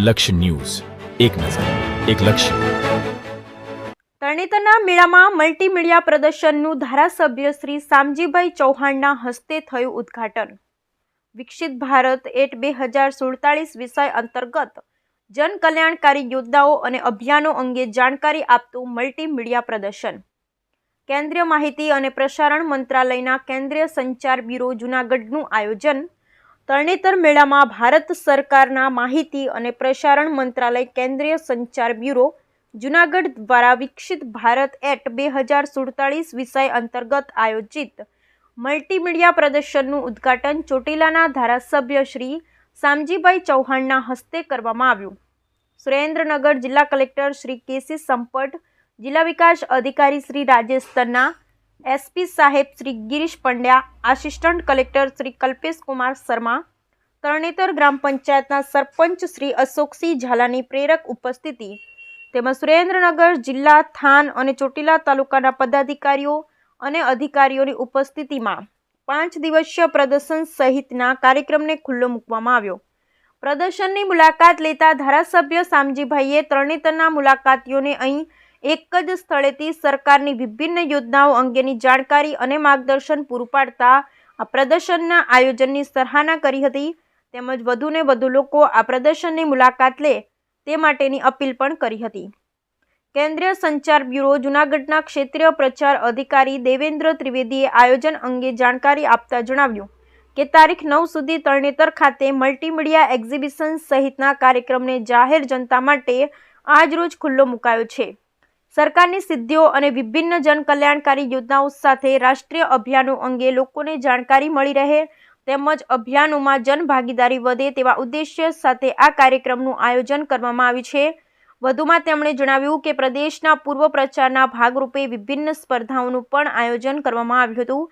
લક્ષ્ય ન્યૂઝ. એક નજર, એક લક્ષ્ય. તરણેતરના મેળામાં મલ્ટીમીડિયા પ્રદર્શનનું ધારાસભ્ય શ્રી શામજીભાઈ ચૌહાણના હસ્તે થયું ઉદ્ઘાટન. વિકસિત ભારત એટ બે હજાર સુડતાલીસ વિષય અંતર્ગત જનકલ્યાણકારી યોદ્ધાઓ અને અભિયાનો અંગે જાણકારી આપતું મલ્ટીમીડિયા પ્રદર્શન. કેન્દ્રીય માહિતી અને પ્રસારણ મંત્રાલયના કેન્દ્રીય સંચાર બ્યુરો જૂનાગઢનું આયોજન તરણેતર મેળામાં ભારત સરકારના માહિતી અને પ્રસારણ મંત્રાલય કેન્દ્રીય સંચાર બ્યુરો, જૂનાગઢ દ્વારા વિકસિત ભારત એટ બે હજાર સુડતાળીસ વિષય અંતર્ગત આયોજિત મલ્ટીમીડિયા પ્રદર્શનનું ઉદ્ઘાટન ચોટીલાના ધારાસભ્ય શ્રી શામજીભાઈ ચૌહાણના હસ્તે કરવામાં આવ્યું. સુરેન્દ્રનગર જિલ્લા કલેક્ટર શ્રી કેસી સંપટ, જિલ્લા વિકાસ અધિકારી શ્રી રાજેશ તન્ના એસપી સાહેબ શ્રી ગિરીશ પંડ્યા, આસિસ્ટન્ટ કલેક્ટર શ્રી કલ્પેશ કુમાર શર્મા, તરણેતર ગ્રામ પંચાયતના સરપંચ શ્રી અશોકસિંહ ઝાલાની પ્રેરક ઉપસ્થિતિ, તેમજ સુરેન્દ્રનગર જિલ્લા થાન અને ચોટીલા તાલુકાના પદાધિકારીઓ અને અધિકારીઓની ઉપસ્થિતિમાં પાંચ દિવસીય પ્રદર્શન સહિતના કાર્યક્રમને ખુલ્લો મૂકવામાં આવ્યો. પ્રદર્શનની મુલાકાત લેતા ધારાસભ્ય શામજીભાઈએ તરણેતરના મુલાકાતીઓને અહીં એક જ સ્થળેથી સરકારની વિભિન્ન યોજનાઓ અંગેની જાણકારી અને માર્ગદર્શન પૂરું પાડતા આ પ્રદર્શનના આયોજનની સરાહના કરી હતી. તેમજ વધુને વધુ લોકો આ પ્રદર્શનની મુલાકાત લે તે માટેની અપીલ પણ કરી હતી. કેન્દ્રીય સંચાર બ્યુરો જૂનાગઢના ક્ષેત્રીય પ્રચાર અધિકારી દેવેન્દ્ર ત્રિવેદીએ આયોજન અંગે જાણકારી આપતા જણાવ્યું કે તારીખ નવ સુધી તરણેતર ખાતે મલ્ટીમીડિયા એક્ઝિબિશન સહિતના કાર્યક્રમને જાહેર જનતા માટે આજરોજ ખુલ્લો મુકાયો છે. સરકારની સિદ્ધિઓ અને વિભિન્ન જનકલ્યાણકારી યોજનાઓ સાથે રાષ્ટ્રીય અભિયાનો અંગે લોકોને જાણકારી મળી રહે તેમજ અભિયાનોમાં જનભાગીદારી વધે તેવા ઉદ્દેશ્ય સાથે આ કાર્યક્રમનું આયોજન કરવામાં આવ્યું છે. વધુમાં તેમણે જણાવ્યું કે પ્રદેશના પૂર્વ પ્રચારના ભાગરૂપે વિભિન્ન સ્પર્ધાઓનું પણ આયોજન કરવામાં આવ્યું હતું,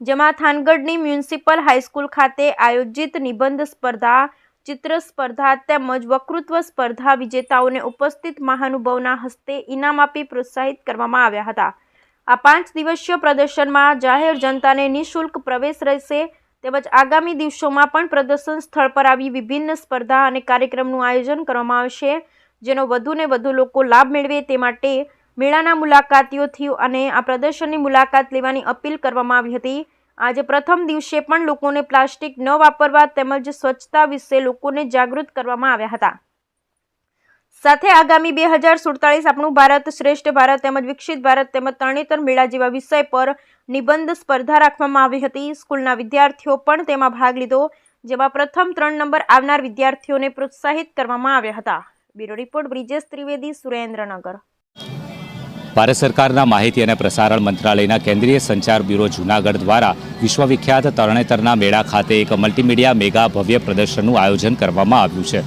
જેમાં થાનગઢની મ્યુનિસિપલ હાઈસ્કૂલ ખાતે આયોજિત નિબંધ સ્પર્ધા ચિત્ર સ્પર્ધા તેમજ વક્તૃત્વ સ્પર્ધા વિજેતાઓને ઉપસ્થિત મહાનુભાવના હસ્તે ઇનામ આપી પ્રોત્સાહિત કરવામાં આવ્યા હતા. આ પાંચ દિવસીય પ્રદર્શનમાં જાહેર જનતાને નિઃશુલ્ક પ્રવેશ રહેશે તેમજ આગામી દિવસોમાં પણ પ્રદર્શન સ્થળ પર આવી વિભિન્ન સ્પર્ધા અને કાર્યક્રમનું આયોજન કરવામાં આવશે, જેનો વધુને વધુ લોકો લાભ મેળવે તે માટે મેળાના મુલાકાતીઓથી અને આ પ્રદર્શનની મુલાકાત લેવાની અપીલ કરવામાં આવી હતી. આજે પ્રથમ દિવસે પણ લોકોને પ્લાસ્ટિક ન વાપરવા તેમજ સ્વચ્છતા વિશે લોકોને જાગૃત કરવામાં આવ્યા હતા. સાથે આગામી બે હજાર સુડતાલીસ આપણું ભારત શ્રેષ્ઠ ભારત તેમજ વિકસિત ભારત તેમજ તરણેતર મેળા જેવા વિષય પર નિબંધ સ્પર્ધા રાખવામાં આવી હતી. સ્કૂલના વિદ્યાર્થીઓ પણ તેમાં ભાગ લીધો, જેમાં પ્રથમ ત્રણ નંબર આવનાર વિદ્યાર્થીઓને પ્રોત્સાહિત કરવામાં આવ્યા હતા. Bureau report Brijesh Trivedi, Surendranagar. Bharat સરકારના માહિતી અને પ્રસારણ મંત્રાલયના કેન્દ્રીય સંચાર બ્યુરો જૂનાગઢ દ્વારા વિશ્વવિખ્યાત તરણેતરના મેળા ખાતે એક મલ્ટીમીડિયા મેગા ભવ્ય પ્રદર્શનનું આયોજન કરવામાં આવ્યું છે.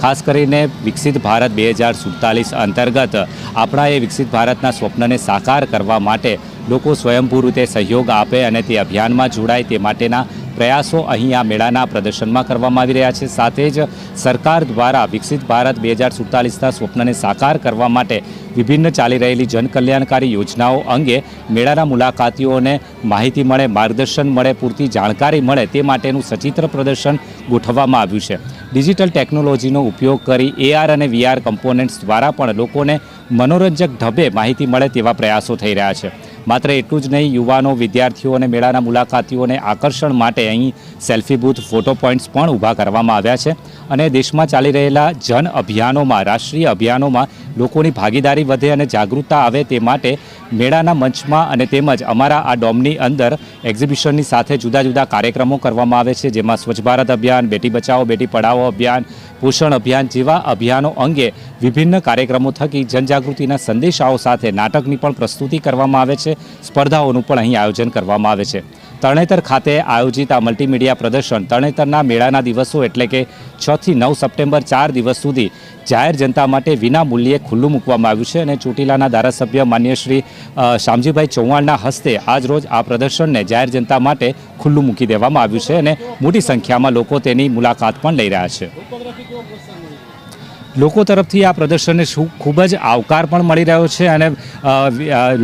ખાસ કરીને વિકસિત ભારત બે હજાર સુડતાલીસ અંતર્ગત આપણા એ વિકસિત ભારતના સ્વપ્નને સાકાર કરવા માટે લોકો સ્વયંભૂ રીતે સહયોગ આપે અને તે અભિયાનમાં જોડાય તે માટેના પ્રયાસો અહીં આ મેળાના પ્રદર્શનમાં કરવામાં આવી રહ્યા છે. સાથે જ સરકાર દ્વારા વિકસિત ભારત બે હજાર સુડતાલીસના સ્વપ્નને સાકાર કરવા માટે વિભિન્ન ચાલી રહેલી જનકલ્યાણકારી યોજનાઓ અંગે મેળાના મુલાકાતીઓને માહિતી મળે, માર્ગદર્શન મળે, પૂરતી જાણકારી મળે તે માટેનું સચિત્ર પ્રદર્શન ગોઠવવામાં આવ્યું છે. ડિજિટલ ટેકનોલોજીનો ઉપયોગ કરી એઆર અને વીઆર કમ્પોનન્ટ્સ દ્વારા પણ લોકોને મનોરંજક ઢબે માહિતી મળે તેવા પ્રયાસો થઈ રહ્યા છે. માત્ર એટલું જ નહીં, યુવાનો, વિદ્યાર્થીઓ અને મેળાના મુલાકાતીઓને આકર્ષણ માટે અહીં સેલ્ફી બૂથ, ફોટો પોઈન્ટ્સ પણ ઊભા કરવામાં આવ્યા છે અને દેશમાં ચાલી રહેલા જન અભિયાનોમાં, રાષ્ટ્રીય અભિયાનોમાં લોકોની ભાગીદારી વધે અને જાગૃતતા આવે તે માટે મેળાના મંચમાં અને તેમજ અમારા આ ડોમની અંદર એક્ઝિબિશનની સાથે જુદા જુદા કાર્યક્રમો કરવામાં આવે છે, જેમાં સ્વચ્છ ભારત અભિયાન, બેટી બચાવો, બેટી પઢાઓ અભિયાન, પોષણ અભિયાન જેવા અભિયાનો અંગે વિભિન્ન કાર્યક્રમો થકી જનજાગૃતિના સંદેશાઓ સાથે નાટકની પણ પ્રસ્તુતિ કરવામાં આવે છે. સ્પર્ધાઓનું પણ અહીં આયોજન કરવામાં આવે છે. તરણેતર ખાતે આયોજિત આ મલ્ટીમીડિયા પ્રદર્શન તરણેતરના મેળાના દિવસો એટલે કે છથી નવ સપ્ટેમ્બર ચાર દિવસ સુધી જાહેર જનતા માટે વિના મૂલ્યે ખુલ્લું મૂકવામાં આવ્યું છે અને ચોટીલાના ધારાસભ્ય માન્ય શ્રી શ્યામજીભાઈ ચૌહાણના હસ્તે આજ રોજ આ પ્રદર્શનને જાહેર જનતા માટે ખુલ્લું મૂકી દેવામાં આવ્યું છે અને મોટી સંખ્યામાં લોકો તેની મુલાકાત પણ લઈ રહ્યા છે. લોકો તરફથી આ પ્રદર્શનને ખૂબ જ આવકાર પણ મળી રહ્યો છે અને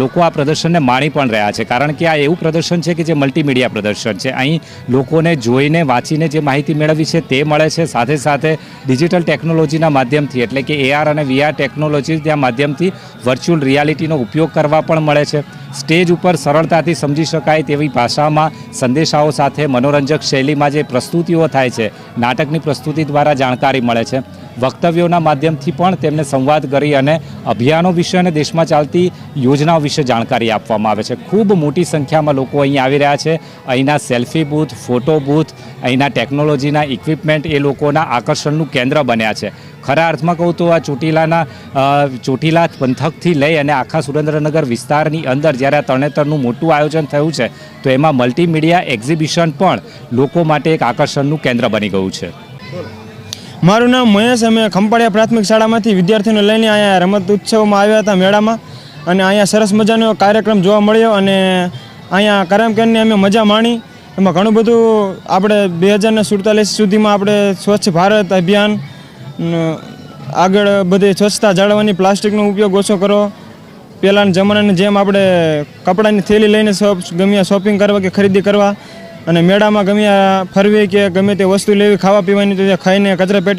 લોકો આ પ્રદર્શનને માણી પણ રહ્યા છે. કારણ કે આ એવું પ્રદર્શન છે કે જે મલ્ટીમીડિયા પ્રદર્શન છે. અહીં લોકોને જોઈને વાંચીને જે માહિતી મેળવવી છે તે મળે છે. સાથે સાથે ડિજિટલ ટેકનોલોજીના માધ્યમથી, એટલે કે એઆર અને વીઆર ટેકનોલોજીના માધ્યમથી વર્ચ્યુઅલ રિયાલિટીનો ઉપયોગ કરવા પણ મળે છે. સ્ટેજ ઉપર સરળતાથી સમજી શકાય તેવી ભાષામાં સંદેશાઓ સાથે મનોરંજક શૈલીમાં જે પ્રસ્તુતિઓ થાય છે, નાટકની પ્રસ્તુતિ દ્વારા જાણકારી મળે છે. વક્તવ્યોના માધ્યમથી પણ તેમને સંવાદ કરી અને અભિયાનો વિશે અને દેશમાં ચાલતી યોજનાઓ વિશે જાણકારી આપવામાં આવે છે. ખૂબ મોટી સંખ્યામાં લોકો અહીં આવી રહ્યા છે. અહીંના સેલ્ફી બૂથ, ફોટો બૂથ, અહીંના ટેકનોલોજીના ઇક્વિપમેન્ટ એ લોકોના આકર્ષણનું કેન્દ્ર બન્યા છે. ખરા અર્થમાં કહું તો આ ચોટીલાના ચોટીલા પંથકથી લઈ અને આખા સુરેન્દ્રનગર વિસ્તારની અંદર જ્યારે આ તરણેતરનું મોટું આયોજન થયું છે, તો એમાં મલ્ટીમીડિયા એક્ઝિબિશન પણ લોકો માટે એક આકર્ષણનું કેન્દ્ર બની ગયું છે. મારું નામ મહેશ, અમે ખંપાળિયા પ્રાથમિક શાળામાંથી વિદ્યાર્થીઓને લઈને અહીંયા રમત ઉત્સવમાં આવ્યા હતા મેળામાં. અને અહીંયા સરસ મજાનો કાર્યક્રમ જોવા મળ્યો અને અહીંયા કરમકેરની અમે મજા માણી. એમાં ઘણું બધું આપણે બે હજારને સુડતાલીસ સુધીમાં આપણે સ્વચ્છ ભારત અભિયાન આગળ બધી સ્વચ્છતા જાળવવાની પ્લાસ્ટિકનો ઉપયોગ ઓછો કરો. પહેલાંના જમાનાની જેમ આપણે કપડાની થેલી લઈને શોપ ગમે શોપિંગ કરવા કે ખરીદી કરવા. અને મેળામાં ગમે ફરવી કે ગમે તે વસ્તુ લેવી, ખાવા પીવાની, તો ખાઈને કચરા પેટી